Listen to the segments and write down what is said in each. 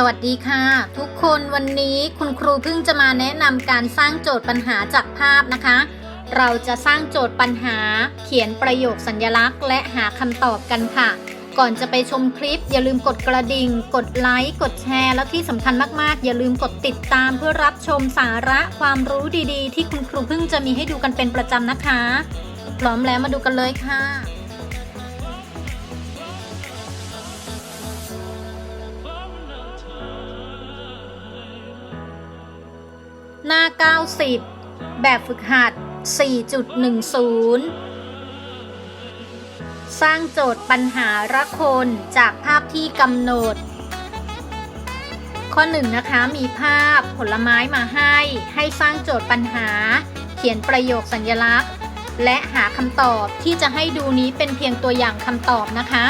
สวัสดีค่ะ ทุกคนวันนี้คุณครูเพิ่งจะมาแนะนำการสร้างโจทย์ปัญหาจากภาพนะคะ เราจะสร้างโจทย์ปัญหา เขียนประโยคสัญลักษณ์ และหาคำตอบกันค่ะ ก่อนจะไปชมคลิป อย่าลืมกดกระดิ่ง กดไลค์ กดแชร์ และที่สำคัญมากๆ อย่าลืมกดติดตามเพื่อรับชมสาระความรู้ดีๆ ที่คุณครูเพิ่งจะมีให้ดูกันเป็นประจำนะคะ พร้อมแล้วมาดูกันเลยค่ะ หน้า 90 แบบฝึกหัด 4.10 สร้างโจทย์ปัญหาระคนจากภาพที่กำหนด ข้อ 1 นะคะ มีภาพผลไม้มาให้ ให้สร้างโจทย์ปัญหา เขียนประโยคสัญลักษณ์ และหาคำตอบที่จะให้ดูนี้เป็นเพียงตัวอย่างคำตอบนะคะ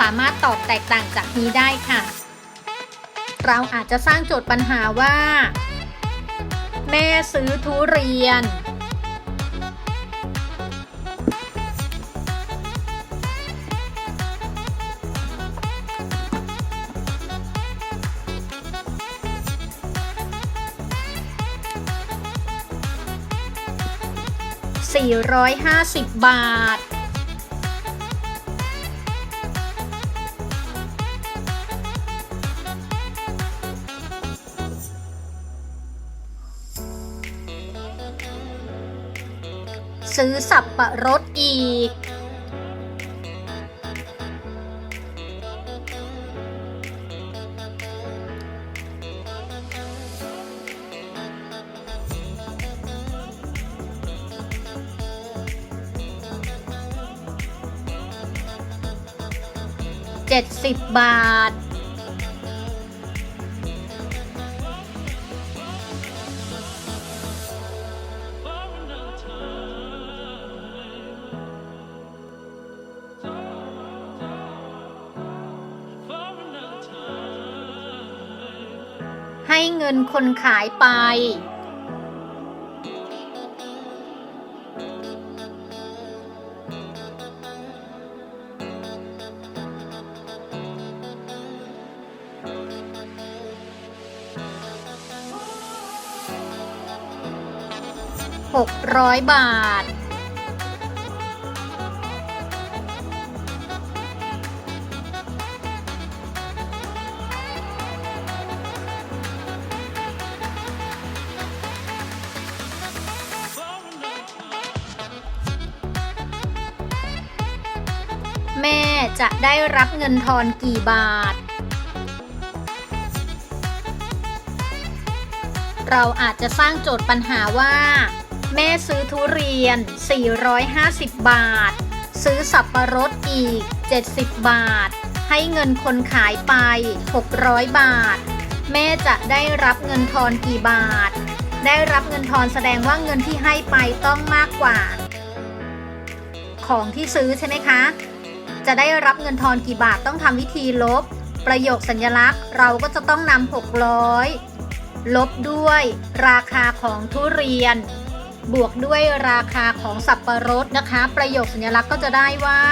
สามารถตอบแตกต่างจากนี้ได้ค่ะ เราอาจจะสร้างโจทย์ปัญหาว่า แม่ซื้อทุเรียน 450 บาท ซื้อสับปะรดอีก เจ็ดสิบบาท ให้เงินคนขายไปหกร้อยบาท แม่จะได้รับเงินทอนกี่บาท เราอาจจะสร้างโจทย์ปัญหาว่า แม่ซื้อทุเรียน 450 บาท ซื้อสับปะรดอีก 70 บาท ให้เงินคนขายไป 600 บาท แม่จะได้รับเงินทอนกี่บาท ได้รับเงินทอนแสดงว่าเงินที่ให้ไปต้องมากกว่า ของที่ซื้อใช่ไหมคะ จะได้รับเงินทอนกี่บาทต้องทำวิธีลบ ประโยคสัญลักษณ์ เราก็จะต้องนำ600 ลบด้วยราคาของทุเรียน บวกด้วยราคาของสับปะรดนะคะ ประโยคสัญลักษณ์ก็จะได้ว่า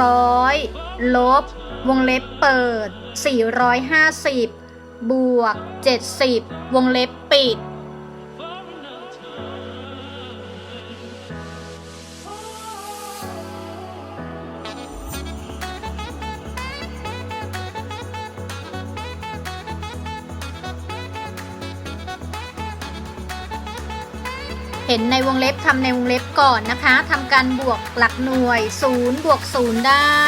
600 ลบ วงเล็บเปิด 450 บวก 70 วงเล็บปิด เห็นในวงเล็บทำในวงเล็บก่อนนะคะทำการบวกหลักหน่วย0บวก0ได้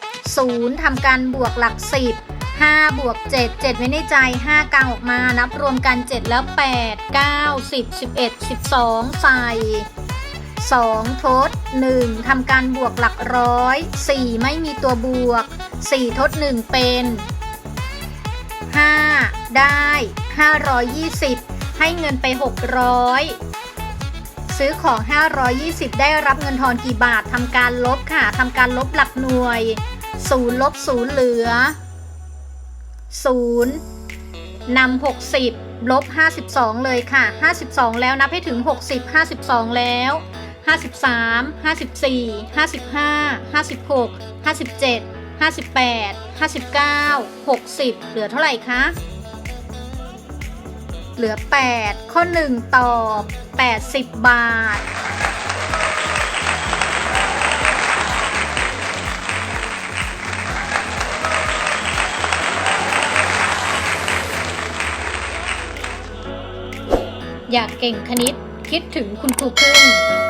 0ทำการบวกหลัก 10 5บวก7 7 ไว้ในใจ 5 กลางออกมานับรวมกัน 7 แล้ว 8 9 10 11 12 ใส่ 2 ทด 1 ทำการบวกหลักร้อย 4 ไม่มีตัวบวก 4 ทด 1 เป็น 5 ได้ 520 ให้เงินไป 600 ซื้อของ 520 ได้รับเงินทอนกี่บาททำการลบค่ะทำการลบหลักหน่วย0ลบ0เหลือ0นำ60ลบ52 เลยค่ะ 52 แล้วนับให้ถึง 60 52 แล้ว53 54 55 56 57 58 59 60 เหลือเท่าไหร่คะ เหลือ 8 ข้อ 1 ตอบ 80 บาท อยากเก่งคณิตคิดถึงคุณครูพึ่ง